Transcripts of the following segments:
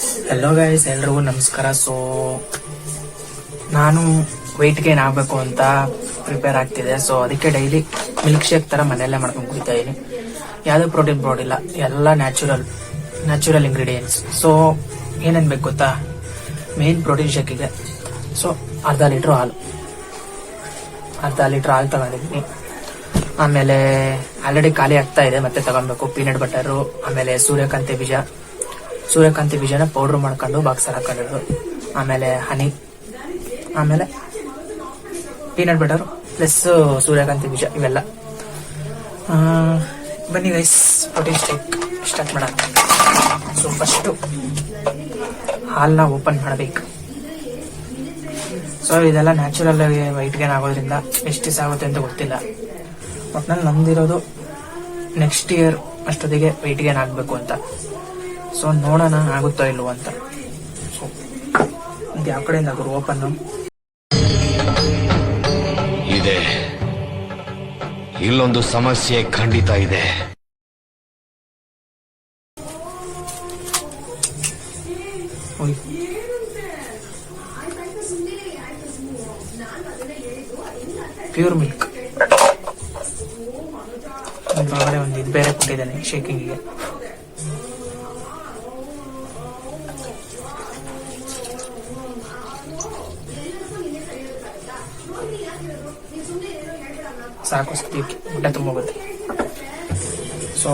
Hello guys ಎಲ್ರಿಗೂ ನಮಸ್ಕಾರ. So ನಾನು ವೆಯ್ಟ್ ಗೇನ್ ಆಗಬೇಕು ಅಂತ ಪ್ರಿಪೇರ್ ಆಗ್ತಿದೆ. ಸೊ ಅದಕ್ಕೆ ಡೈಲಿ ಮಿಲ್ಕ್ ಶೇಕ್ ತರ ಮನೆಯಲ್ಲೇ ಮಾಡ್ಕೊಂಡು ಕುಡಿತಾ ಇದ್ದೀನಿ ಯಾವುದೇ ಪ್ರೋಟೀನ್ ಬ್ರೋಡ್ ಇಲ್ಲ. ಎಲ್ಲ ನ್ಯಾಚುರಲ್ ನ್ಯಾಚುರಲ್ ಇಂಗ್ರೀಡಿಯೆಂಟ್ಸ್ ಸೊ ಏನೇನು ಬೇಕು ಗೊತ್ತಾ? ಮೇನ್ ಪ್ರೋಟೀನ್ ಶೇಕಿಗೆ ಸೊ ಅರ್ಧ ಲೀಟ್ರ್ ಹಾಲು. ಅರ್ಧ ಲೀಟ್ರ್ ಹಾಲು ತಗೊಂಡಿದ್ದೀನಿ. ಆಮೇಲೆ ಆಲ್ರೆಡಿ ಖಾಲಿ ಆಗ್ತಾ ಇದೆ, ಮತ್ತೆ ತಗೊಬೇಕು ಪೀನಟ್ ಬಟರು ಆಮೇಲೆ ಸೂರ್ಯಕಾಂತಿ ಬೀಜ. ಸೂರ್ಯಕಾಂತಿ ಬೀಜನ ಪೌಡ್ರ್ ಮಾಡ್ಕೊಂಡು ಬಾಕ್ಸಲ್ಲಿ ಹಾಕೊಂಡಿರೋದು. ಆಮೇಲೆ ಹನಿ ಆಮೇಲೆ ಪೀನಟ್ ಬಟರ್ ಪ್ಲಸ್ ಸೂರ್ಯಕಾಂತಿ ಬೀಜ ಇವೆಲ್ಲ. ಬನ್ನಿ ಗೈಸ್ ಪ್ರೋಟೀನ್ ಸ್ಟೇಕ್ ಸ್ಟಾರ್ಟ್ ಮಾಡೋಣ. ಸೊ ಫಸ್ಟು ಹಾಲನ್ನ ಓಪನ್ ಮಾಡಬೇಕು. ಸೊ ಇದೆಲ್ಲ ನ್ಯಾಚುರಲ್ ಆಗಿ ವೈಟ್ ಗೇನ್ ಆಗೋದ್ರಿಂದ ಎಷ್ಟು ದಿವಸ ಆಗುತ್ತೆ ಅಂತ ಗೊತ್ತಿಲ್ಲ. ಒಟ್ನಲ್ಲಿ ನಂದಿರೋದು ನೆಕ್ಸ್ಟ್ ಇಯರ್ ಅಷ್ಟೊತ್ತಿಗೆ ವೈಟ್ ಗೇನ್ ಆಗಬೇಕು ಅಂತ. ಸೊ ನೋಡೋಣ ಆಗುತ್ತೋ ಇಲ್ವೋ ಅಂತ. ಸೊ ಇದು ಯಾವ ಕಡೆಯಿಂದ ಗುರು ಓಪನ್? ಇದೆ. ಇಲ್ಲೊಂದು ಸಮಸ್ಯೆ ಖಂಡಿತ ಇದೆ. ಪ್ಯೂರ್ ಮಿಲ್ಕ್ ಒಳಗಡೆ ಒಂದು ಇದು ಬೇರೆ ಕೊಟ್ಟಿದ್ದಾನೆ ಶೇಕಿಂಗಿಗೆ ಸಾಕು ಸದ್ಯಕ್ಕೆ ಊಟ ತುಂಬೋಗುತ್ತೆ ಸೊ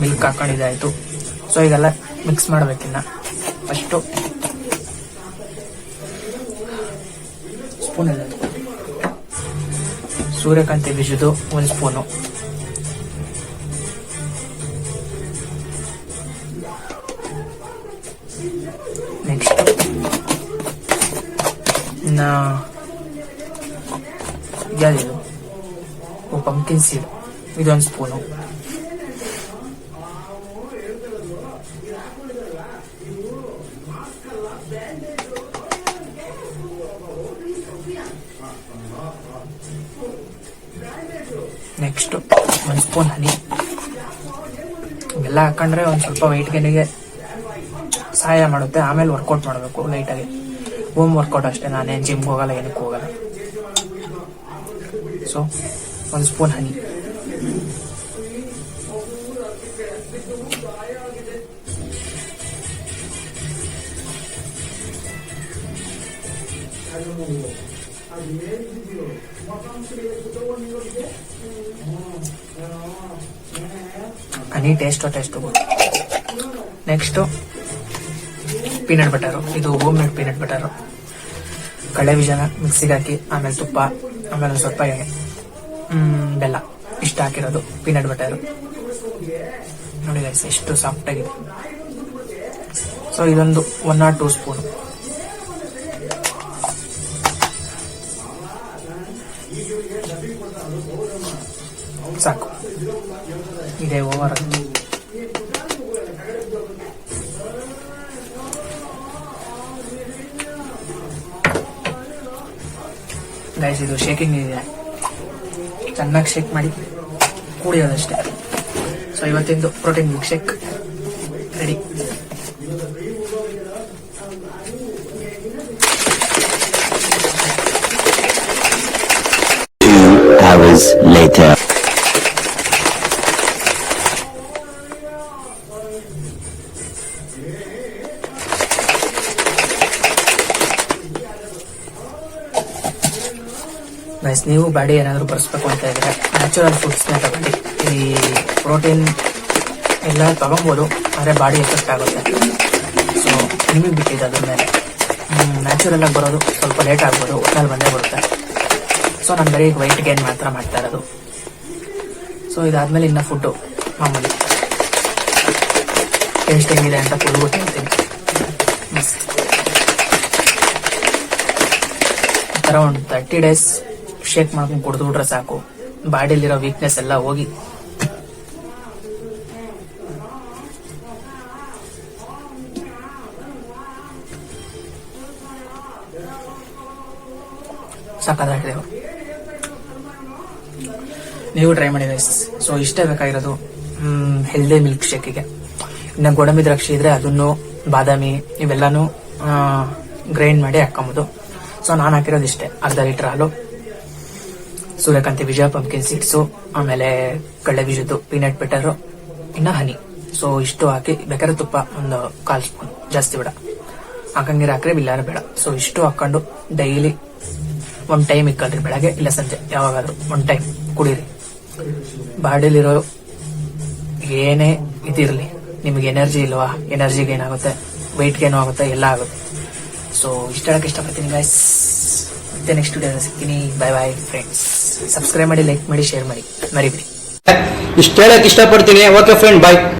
ಮಿಲ್ಕ್ ಹಾಕೊಂಡಿದ್ದಾಯಿತು ಸೊ ಈಗೆಲ್ಲ ಮಿಕ್ಸ್ ಮಾಡಬೇಕಿನ್ನ ಫಸ್ಟು ಸ್ಪೂನ್ ಇದೆ ಸೂರ್ಯಕಾಂತಿ ಬೀಜದ್ದು ಒಂದು ಸ್ಪೂನು ನೆಕ್ಸ್ಟ್ ಇನ್ನ ಯಾವ್ದಿದು ಓ ಪಂಕಿನ್ ಸೀಡ್ ಇದೊಂದು ಸ್ಪೂನು ನೆಕ್ಸ್ಟ್ ಒಂದು ಸ್ಪೂನ್ ಹನಿ ಇವೆಲ್ಲ ಹಾಕೊಂಡ್ರೆ ಒಂದು ಸ್ವಲ್ಪ weight ಗೇನಿಗೆ ಸಹಾಯ ಮಾಡುತ್ತೆ. ಆಮೇಲೆ ವರ್ಕೌಟ್ ಮಾಡಬೇಕು ಲೈಟಾಗಿ ಹೋಮ್ ವರ್ಕೌಟ್ ಅಷ್ಟೇ. ನಾನೇನು ಜಿಮ್ಗೆ ಹೋಗಲ್ಲ, ಏನಕ್ಕೆ ಹೋಗಲ್ಲ. ಸೊ ಒಂದು spoon honey honey taste taste next peanut butter ಇದು ಹೋಮ್ ಮೇಡ್ ಪೀನಟ್ ಬಟರು ಕಳೆ ಬೀಜನ ಮಿಕ್ಸಿಗೆ ಹಾಕಿ, ಆಮೇಲೆ ತುಪ್ಪ, ಆಮೇಲೆ ಸ್ವಲ್ಪ ಎಣ್ಣೆ ಬೆಲ್ಲ. ಇಷ್ಟ ಹಾಕಿರೋದು ಪೀನಟ್ ಬಟರ್ ನೋಡಿ ಗೈಸ್ ಎಷ್ಟು ಸಾಫ್ಟ್ ಆಗಿದೆ. ಸೊ ಇದೊಂದು ಒನ್ ನಾಟ್ ಟೂ ಸ್ಪೂನ್ ಸಾಕು. ಇದೆ ಓವರ್ ಗೈಸ್ ಇದು ಶೇಕಿಂಗ್ ಇದೆ. ಚೆನ್ನಾಗಿ ಶೇಕ್ ಮಾಡಿ ಕುಡಿಯೋದಷ್ಟೇ. So ಇವತ್ತಿಂದು protein milk shake ready hours later. Guys ನೀವು ಬಾಡಿ ಏನಾದರೂ ಬರ್ಸ್ಬೇಕು ಅಂತ ಇದ್ರೆ ನ್ಯಾಚುರಲ್ ಫುಡ್ಸ್ನ ತಗೊಂಡಿ. ಈ ಪ್ರೋಟೀನ್ ಎಲ್ಲ ತಗೊಬೋದು, ಆದರೆ ಬಾಡಿ ಎಫೆಕ್ಟ್ ಆಗುತ್ತೆ. ಸೊ ನಿಮಗೆ ಬಿಟ್ಟಿದೆ ಅದ್ರ ಮೇಲೆ. ನ್ಯಾಚುರಲ್ ಆಗಿ ಬರೋದು ಸ್ವಲ್ಪ ಲೇಟ್ ಆಗ್ಬೋದು ಒಟ್ನಲ್ಲಿ ಬಂದೇ ಬರುತ್ತೆ. ಸೊ ನಾನು ಬರೀ ವೈಟ್ ಗೇನ್ ಮಾತ್ರ ಮಾಡ್ತಾ ಇರೋದು. ಸೊ ಇದಾದ್ಮೇಲೆ ಇನ್ನ ಫುಡ್ಡು ಮಾಮೂಲಿ. ಟೇಸ್ಟ್ ಹೆಂಗಿದೆ ಅಂತ ಕುಡ್ಬಿಟ್ಟು ತಿಂತೀನಿ. ಅರೌಂಡ್ ತರ್ಟಿ ಡೇಸ್ ಶೇಕ್ ಮಾಡ್ಕೊಂಡು ಕುಡಿದ್ಬಿಟ್ರೆ ಸಾಕು. ಬಾಡಿಲಿರೋ ವೀಕ್ನೆಸ್ ಎಲ್ಲ ಹೋಗಿ. ಸಾಕಾದ್ರೆ ನೀವು ಟ್ರೈ ಮಾಡಿ ಸೊ ಇಷ್ಟೇ ಬೇಕಾಗಿರೋದು ಹೆಲ್ದಿ ಮಿಲ್ಕ್ ಶೇಕಿಗೆ ಇನ್ನು ಗೋಡಂಬಿ ದ್ರಾಕ್ಷಿ ಇದ್ರೆ ಅದನ್ನು, ಬಾದಾಮಿ ಇವೆಲ್ಲಾನು ಗ್ರೈಂಡ್ ಮಾಡಿ ಹಾಕೊಂಬೋದು ಸೊ ನಾನು ಹಾಕಿರೋದು ಇಷ್ಟೇ. ಅರ್ಧ ಲೀಟರ್ ಹಾಲು. ಸೂರ್ಯಕಾಂತಿ ಬೀಜ ಪಂಪ್ಕಿನ್ ಸೀಡ್ಸು ಆಮೇಲೆ ಕಡಲೆ ಬೀಜದ್ದು ಪೀನಟ್ ಬಟರ್ ಇನ್ನ ಹನಿ ಸೊ ಇಷ್ಟು ಹಾಕಿ ಬೇಕಾದ್ರೆ ತುಪ್ಪ ಒಂದು ಕಾಲ್ ಸ್ಪೂನ್, ಜಾಸ್ತಿ ಬೇಡ. ಹಾಕಂಗಿರ ಹಾಕ್ರೆ ಬಿಲ್ಲಾರ ಬೇಡ. ಸೊ ಇಷ್ಟು ಹಾಕೊಂಡು ಡೈಲಿ ಒಂದ್ ಟೈಮ್ ಇಕ್ಕಲ್ರಿ ಬೆಳಗ್ಗೆ, ಇಲ್ಲ ಸಂಜೆ, ಯಾವಾಗಾದ್ರೂ ಒನ್ ಟೈಮ್ ಕುಡೀರಿ. ಬಾಡಿಲಿರೋ ಏನೇ ಇದಿರಲಿ, ನಿಮ್ಗೆ ಎನರ್ಜಿ ಇಲ್ವಾ ಎನರ್ಜಿಗೆ ಏನಾಗುತ್ತೆ ವೆಯ್ಟ್ ಏನೋ ಆಗುತ್ತೆ, ಎಲ್ಲ ಆಗುತ್ತೆ. ಸೊ ಇಷ್ಟ ಹೇಳಕ್ ಇಷ್ಟಪಡ್ತೀನಿ ಗಾಯ್ಸ್ ಮತ್ತೆ ನೆಕ್ಸ್ಟ್ ವಿಡಿಯೋ ಸಿಗ್ತೀನಿ. ಬೈ ಬಾಯ್ ಫ್ರೆಂಡ್ಸ್ ಸಬ್ಸ್ಕ್ರೈಬ್ ಮಾಡಿ ಲೈಕ್ ಮಾಡಿ ಶೇರ್ ಮಾಡಿ. ಮರಿಬಿಡಿ. ಇಷ್ಟ ಹೇಳಕ್ ಇಷ್ಟಪಡ್ತೀನಿ. Okay friend bye